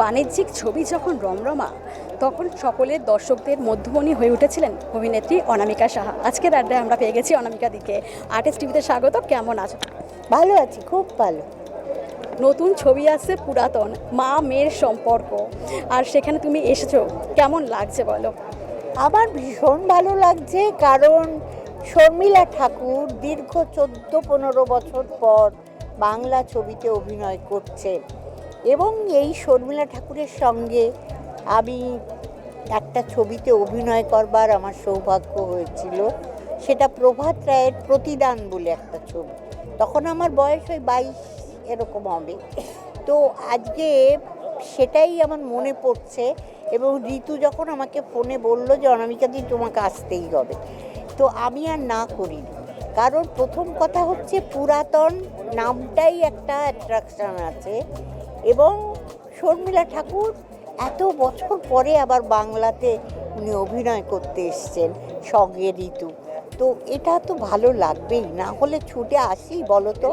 বাণিজ্যিক ছবি যখন রমরমা তখন সকলের দর্শকদের মধ্যমণি হয়ে উঠেছিলেন অভিনেত্রী অনামিকা সাহা। আজকের আড্ডায় আমরা পেয়ে গেছি অনামিকা দিকে। আর্টিস্ট টিভিতে স্বাগত কেমন আছো? ভালো আছি খুব ভালো। নতুন ছবি আছে পুরাতন মা মেয়ের সম্পর্ক। আর সেখানে তুমি এসেছ কেমন লাগছে বলো? আমার ভীষণ ভালো লাগছে কারণ শর্মিলা ঠাকুর দীর্ঘ চোদ্দ পনেরো বছর পর বাংলা ছবিতে অভিনয় করছেন এবং এই শর্মিলা ঠাকুরের সঙ্গে আমি একটা ছবিতে অভিনয় করবার আমার সৌভাগ্য হয়েছিল। সেটা প্রভাত রায়ের প্রতিদান বলে একটা ছবি। তখন আমার বয়স ওই বাইশ, এরকম হবে। তো আজকে সেটাই আমার মনে পড়ছে এবং ঋতু যখন আমাকে ফোনে বলল যে, অনামিকা দি, তোমাকে আসতেই হবে। তো আমি আর না করিনি। কারণ প্রথম কথা হচ্ছে পুরাতন নামটাই একটা অ্যাট্রাকশন আছে। এবং শর্মিলা ঠাকুর এত বছর পরে আবার বাংলাতে উনি অভিনয় করতে এসছেন, সঙ্গে ঋতু। তো এটা তো ভালো লাগবেই, না হলে ছুটে আসি বলো তো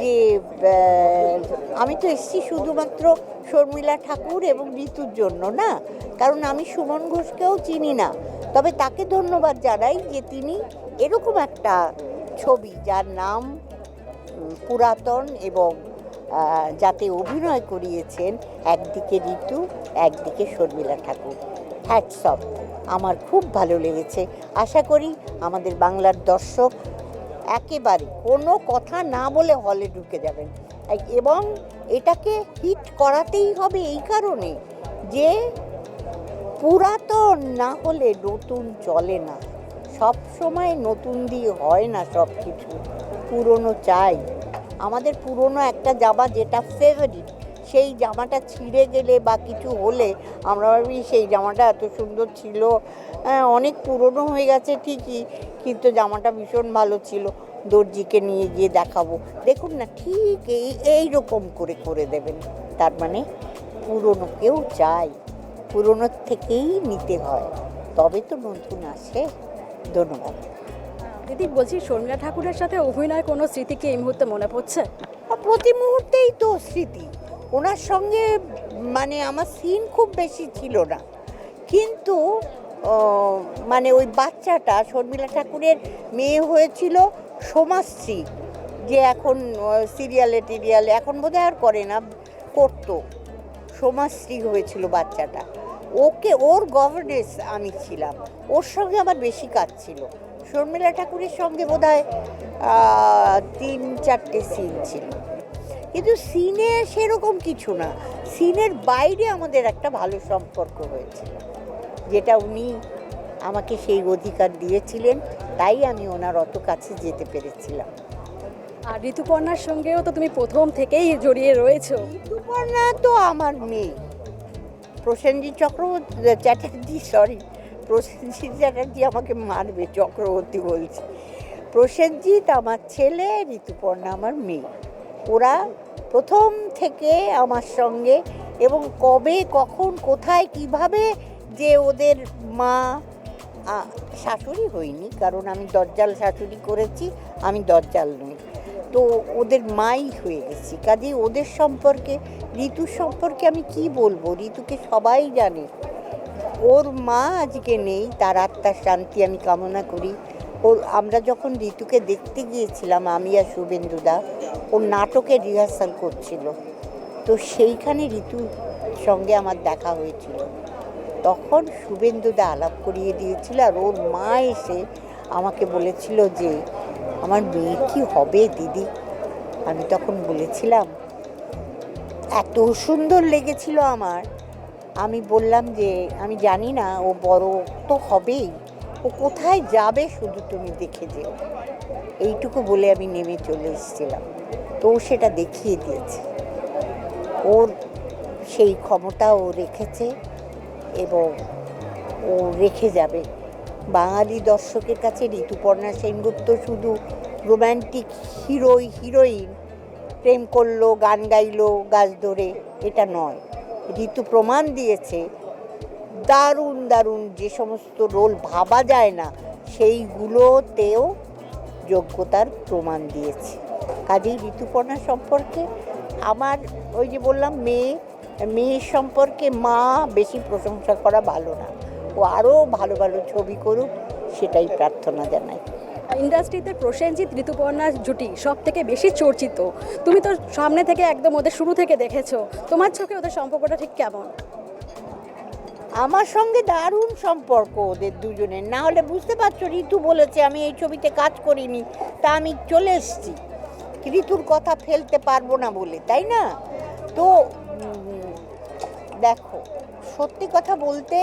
যে আমি তো এসছি শুধুমাত্র শর্মিলা ঠাকুর এবং ঋতুর জন্য, না? কারণ আমি সুমন ঘোষকেও চিনি না। তবে তাকে ধন্যবাদ জানাই যে তিনি এরকম একটা ছবি যার নাম পুরাতন এবং যাতে অভিনয় করিয়েছেন একদিকে ঋতু, একদিকে শর্মিলা ঠাকুর। হ্যাটসঅপ আমার খুব ভালো লেগেছে। আশা করি আমাদের বাংলার দর্শক একেবারে কোনো কথা না বলে হলে ঢুকে যাবেন। এবং এটাকে হিট করাতেই হবে এই কারণে যে পুরাতন না হলে নতুন চলে না। সব সময় নতুন দিয়ে হয় না সব কিছু পুরনো চাই। আমাদের পুরনো একটা জামা যেটা ফেভারিট সেই জামাটা ছিঁড়ে গেলে বা কিছু হলে আমরা ভাবি সেই জামাটা এত সুন্দর ছিল। হ্যাঁ, অনেক পুরনো হয়ে গেছে ঠিকই কিন্তু জামাটা ভীষণ ভালো ছিল। দর্জিকে নিয়ে গিয়ে দেখাবো। দেখুন না ঠিক এই এই রকম করে করে দেবেন। তার মানে পুরনো কেউ চাই পুরনোর থেকেই নিতে হয়। তবে তো নতুন আসে। ধন্যবাদ। দিদি, বলছি শর্মিলা ঠাকুরের সাথে অভিনয় কোনো স্মৃতিকে এই মুহূর্তে মনে পড়ছে? প্রতি মুহূর্তেই তো স্মৃতি। ওনার সঙ্গে মানে আমার সিন খুব বেশি ছিল না। কিন্তু মানে ওই বাচ্চাটা, শর্মিলা ঠাকুরের মেয়ে হয়েছিল সোমাশ্রী, যে এখন সিরিয়ালে টিরিয়ালে, এখন বোধহয় আর করে না, করতো। সোমাশ্রী হয়েছিল বাচ্চাটা। ওকে, ওর গভর্নেন্স আমি ছিলাম। ওর সঙ্গে আমার বেশি কাজ ছিল। শর্মিলা ঠাকুরের সঙ্গে বোধ হয় তিন চারটে সিন ছিল। কিন্তু সিনে সেরকম কিছু না। সিনের বাইরে আমাদের একটা ভালো সম্পর্ক হয়েছে যেটা উনি আমাকে সেই অধিকার দিয়েছিলেন তাই আমি ওনার অত কাছে যেতে পেরেছিলাম। আর ঋতুপর্ণার সঙ্গেও তো তুমি প্রথম থেকেই জড়িয়ে রয়েছো। ঋতুপর্ণা তো আমার মেয়ে। প্রসেনজিৎ চক্রবর্তী চ্যাটার্জি সরি প্রসেনজিৎ চ্যাটার্জি আমাকে মারবে, চক্রবর্তী বলছে। প্রসেনজিৎ আমার ছেলে, ঋতুপর্ণা আমার মেয়ে। ওরা প্রথম থেকে আমার সঙ্গে এবং কবে, কখন, কোথায়, কীভাবে যে ওদের মা শাশুড়ি হইনি কারণ আমি দরজাল শাশুড়ি করেছি, আমি দজ্জাল নই। তো ওদের মাই হয়ে গেছি। কাজে ওদের সম্পর্কে, ঋতুর সম্পর্কে আমি কি বলব? ঋতুকে সবাই জানে। ওর মা আজকে নেই, তার আত্মার শান্তি আমি কামনা করি। ওর আমরা যখন ঋতুকে দেখতে গিয়েছিলাম, আমি আর শুভেন্দুদা ওর নাটকের রিহার্সাল করছিল। তো সেইখানে ঋতুর সঙ্গে আমার দেখা হয়েছিল। তখন শুভেন্দুদা আলাপ করিয়ে দিয়েছিল আর ওর মা এসে আমাকে বলেছিল যে, আমার মেয়ে কি হবে, দিদি? আমি তখন বলেছিলাম, এত সুন্দর লেগেছিল আমার। আমি বললাম যে, আমি জানি না, ও বড় তো হবেই। ও কোথায় যাবে শুধু তুমি দেখে যেও। এইটুকু বলে আমি নেমে চলে এসেছিলাম। তো সেটা দেখিয়ে দিয়েছে। ওর সেই ক্ষমতা ও রেখেছে এবং ও রেখে যাবে। বাঙালি দর্শকের কাছে ঋতুপর্ণা সেনগুপ্ত শুধু রোম্যান্টিক হিরোই, হিরোইন, প্রেম করল, গান গাইলো, গাছ ধরে, এটা নয়। ঋতু প্রমাণ দিয়েছে, দারুণ দারুণ যে সমস্ত রোল ভাবা যায় না, সেইগুলোতেও যোগ্যতার প্রমাণ দিয়েছে। কাজেই ঋতুপর্ণা সম্পর্কে আমার ওই যে বললাম, মেয়ে, মেয়ের সম্পর্কে মা বেশি প্রশংসা করা ভালো না। ও আরও ভালো ভালো ছবি করুক, সেটাই প্রার্থনা জানাই। ইন্ডাস্ট্রিতে প্রসেনজিৎ ঋতুপর্ণার জুটি সব থেকে বেশি চর্চিত। তুমি তো সামনে থেকে একদম ওদের শুরু থেকে দেখেছ। তোমার চোখে ওদের সম্পর্কটা ঠিক কেমন? আমার সঙ্গে দারুণ সম্পর্ক ওদের দুজনের। না হলে বুঝতে পারছ, ঋতু বলেছে, আমি এই ছবিতে কাজ করিনি, তা আমি চলে এসেছি। ঋতুর কথা ফেলতে পারব না বলে, তাই না? তো দেখো, সত্যি কথা বলতে,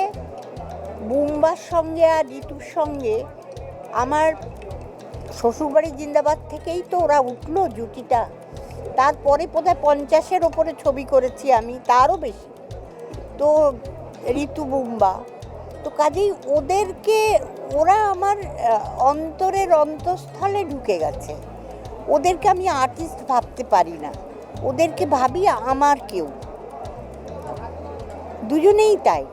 বুম্বার সঙ্গে আর ঋতুর সঙ্গে আমার শ্বশুরবাড়ি জিন্দাবাদ থেকেই তো ওরা উঠল জুটিটা। তারপরে বোধহয় পঞ্চাশের ওপরে ছবি করেছি আমি, তারও বেশি। তো ঋতু বুম্বা। তো কাজেই ওদেরকে, ওরা আমার অন্তরের অন্তঃস্থলে ঢুকে গেছে। ওদেরকে আমি আর্টিস্ট ভাবতে পারি না। ওদেরকে ভাবি আমার কেউ। দুজনেই তাই।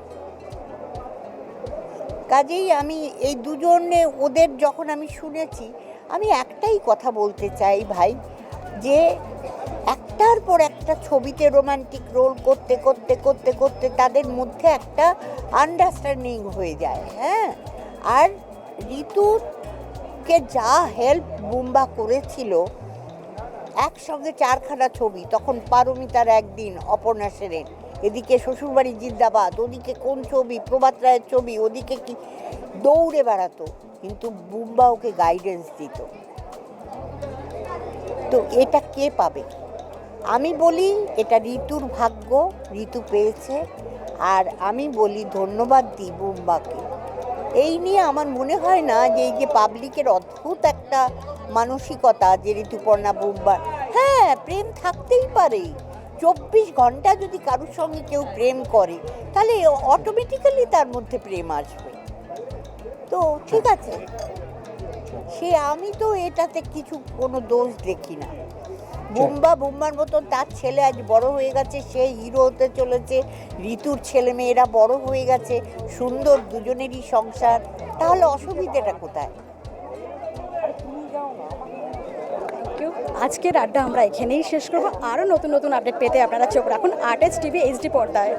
কাজেই আমি এই দুজনে, ওদের যখন আমি শুনেছি আমি একটাই কথা বলতে চাই ভাই, যে একটার পর একটা ছবিতে রোমান্টিক রোল করতে করতে করতে করতে তাদের মধ্যে একটা আন্ডারস্ট্যান্ডিং হয়ে যায় হ্যাঁ? আর ঋতুকে যা হেল্প বুম্বা করেছিল, একসঙ্গে চারখানা ছবি, তখন পারমিতার একদিন অপর্ণা সেনের, এদিকে শ্বশুরবাড়ি জিন্দাবাদ, ওদিকে কোন ছবি, প্রভাত রায়ের ছবি, ওদিকে কি দৌড়ে বেড়াতো, কিন্তু বুম্বা ওকে গাইডেন্স দিত। তো এটা কে পাবে? আমি বলি এটা ঋতুর ভাগ্য, ঋতু পেয়েছে, আর আমি বলি ধন্যবাদ দিই বুম্বাকে। এই নিয়ে আমার মনে হয় না যে এই যে পাবলিকের অদ্ভুত একটা মানসিকতা যে ঋতুপর্ণা বুম্বা হ্যাঁ প্রেম থাকতেই পারে। চব্বিশ ঘণ্টা যদি কারোর সঙ্গে কেউ প্রেম করে, তাহলে অটোমেটিক্যালি তার মধ্যে প্রেম আসবে। তো ঠিক আছে। সে আমি তো এটাতে কিছু কোনো দোষ দেখি না। বুম্বা বুম্বার মতন তার ছেলে আজ বড় হয়ে গেছে সে হিরো হতে চলেছে ঋতুর ছেলে মেয়েরা বড় হয়ে গেছে সুন্দর দুজনেরই সংসার তাহলে অসুবিধাটা কোথায়? আজকের আড্ডা আমরা এখানেই শেষ করব। আরও নতুন নতুন আপডেট পেতে আপনারা চোখ রাখুন আর্টেস টিভি এইচডি পর্দায়।